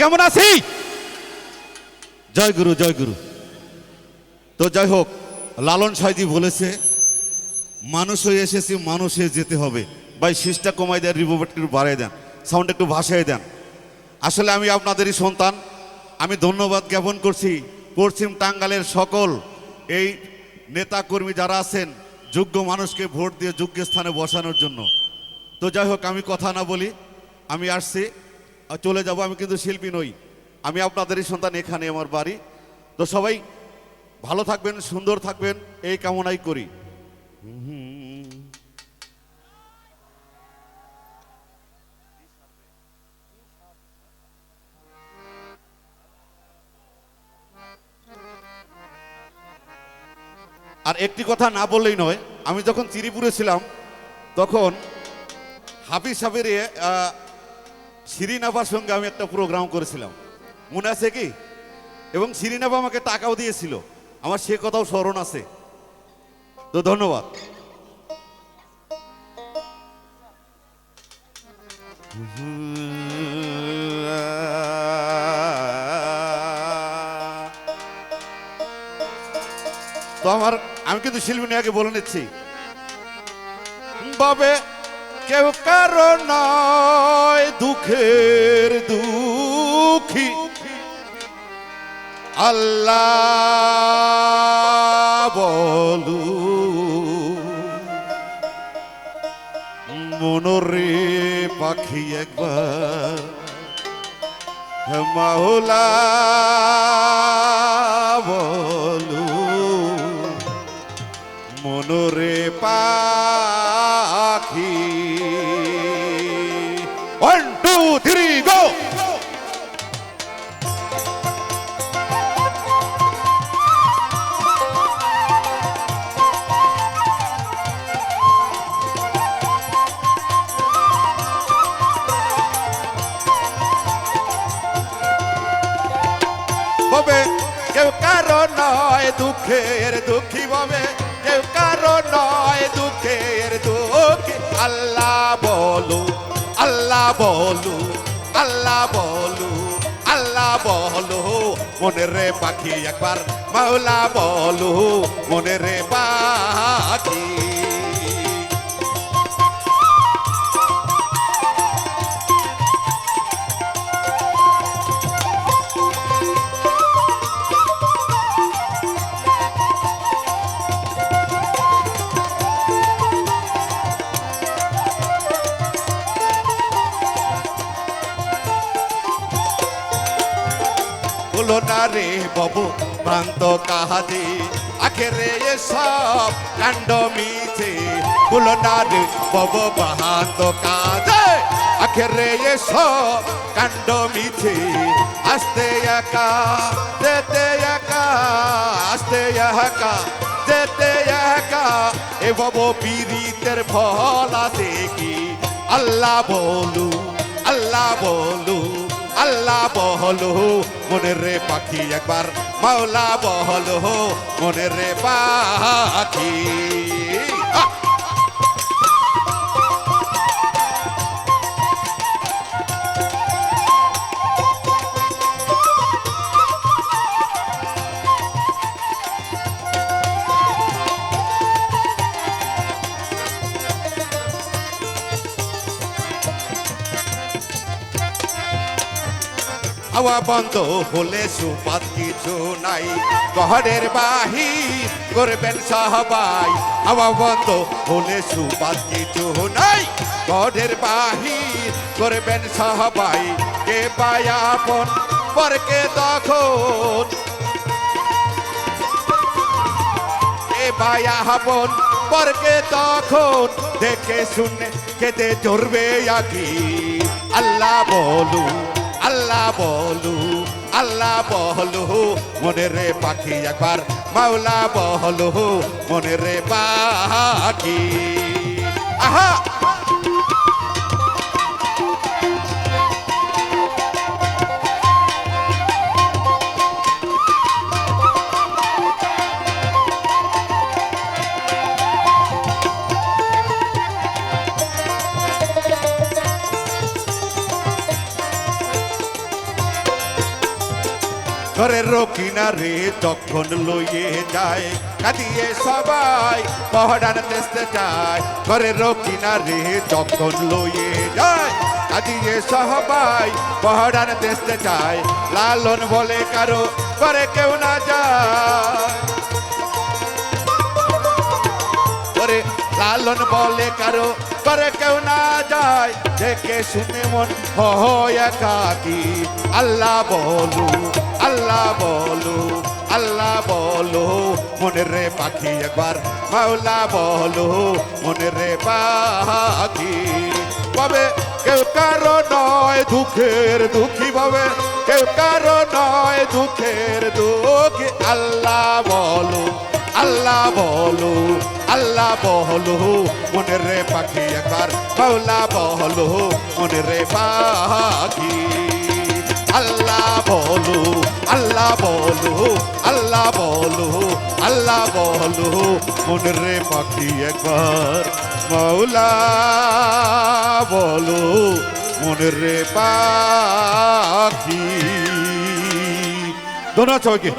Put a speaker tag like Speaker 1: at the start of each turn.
Speaker 1: কেমন আছি? জয় গুরু জয় গুরু। তো যাই হোক, লালন সাইজি বলেছে, মানুষ হয়ে এসেছি, মানুষ হয়ে যেতে হবে। ভাই, শীষটা কমাই দেন রিভোভারটা একটু বাড়াই দেন সাউন্ড একটু ভাসাই দেন। আসলে আমি আপনাদেরই সন্তান, আমি ধন্যবাদ জ্ঞাপন করছি। পশ্চিম টাঙ্গালের সকল এই নেতা কর্মী যারা আছেন, যোগ্য মানুষকে ভোট দিয়ে যোগ্য স্থানে বসানোর জন্য। তো যাই হোক, আমি কথা না বলি, আমি আসছি। চলে যাব, আমি কিন্তু শিল্পী নই। আমি আপনাদেরই সন্তান, এখানে আমার বাড়ি। তো সবাই ভালো থাকবেন, সুন্দর থাকবেন, এই কামনাই করি। আর একটি কথা না বললেই নয়, আমি যখন চিরিপুরে ছিলাম, তখন হাফিজ সাহেবের শিরিনাফার সঙ্গে আমি একটা প্রোগ্রাম করেছিলাম। মনে আছে কি? এবং শিরিনাফা আমাকে টাকাও দিয়েছিল। আমার সে কথাও স্মরণ আছে। তো ধন্যবাদ। তো আমার আমি কিন্তু শিল্পী আগে বলে নিচ্ছি। বাবে কেউ কারও নয় দুঃখের দুঃখী। আল্লাহ বলু মনরে পাখি একবার মাওলা। নয় দুঃখের দুঃখী হবে কেউ কারও নয় দুঃখের দুঃখী। আল্লাহ বলু আল্লাহ বলু আল্লাহ বলু আল্লাহ বলু। মনে রে পাখি একবার, মাওলা বলু, মনে রে পাখি। হলো না রে বাবু প্রান্ত কাহাদে আখেরে এসব কাণ্ড মিছে হলো না রে বাবু প্রান্ত কাজে আখেরে এসব কাণ্ড মিছে আস্তে একা, যেতে একা, আস্তে একা, যেতে একা। এ বাবু, পীড়িতের ফল আছে কি? আল্লাহ বলু আল্লাহ বলু আল্লাহ বহলো মনে রে পাখি একবার। মাওলা বহলো মনে রে পাখি। হাওয়া বন্ধ হলে সুপাত কিছু নাই। ঘরের বাহির করবেন সবাই, হাওয়া বন্ধ হলে সুপাত কিছু নাই। ঘরের বাহির করবেন সবাই, কে পায়াপন পরকে তখন? কে পায়াপন পরকে তখন? দেখে শুনে কেতে চড়বে আকি আল্লাহ বলু আল্লাহ বলু আল্লাহ বহলু মনে রে পাখি একবার মাওলা বহলু মনে রে পাখি। আহা! ঘরের কিনারে যখন লইয়ে যায়, কাঁদিয়ে সবাই পহড়ান তেসতে যায়। ঘরের কিনারে যখন লইয়ে যায়, কাঁদিয়ে সবাই পহড়ান তেসতে যায়। লালন বলে, কারও করে কেউ না যায়। লালন বলে, কারও করে কেউ না যায়। দেখে শুনে মন হয় একাকি। আল্লাহ বলু আল্লাহ বলু, আল্লাহ বলো মনের রে পাখি একবার, মাওলা বলো মনের রে পাখি। পাবে কেউ কারও নয় দুঃখের দুঃখী পাবে কেউ কারও নয় দুঃখের দুঃখী। আল্লাহ বলো আল্লাহ বলো আল্লাহ বলো মনের রে পাখি একবার, মাওলা বলো মনের রে পাখি। আল্লাহ বলো আল্লাহ বলো, মনের রে পাখি একবার মৌলা বলো, মনের রে পাখি ধন্যবাদ সবাইকে।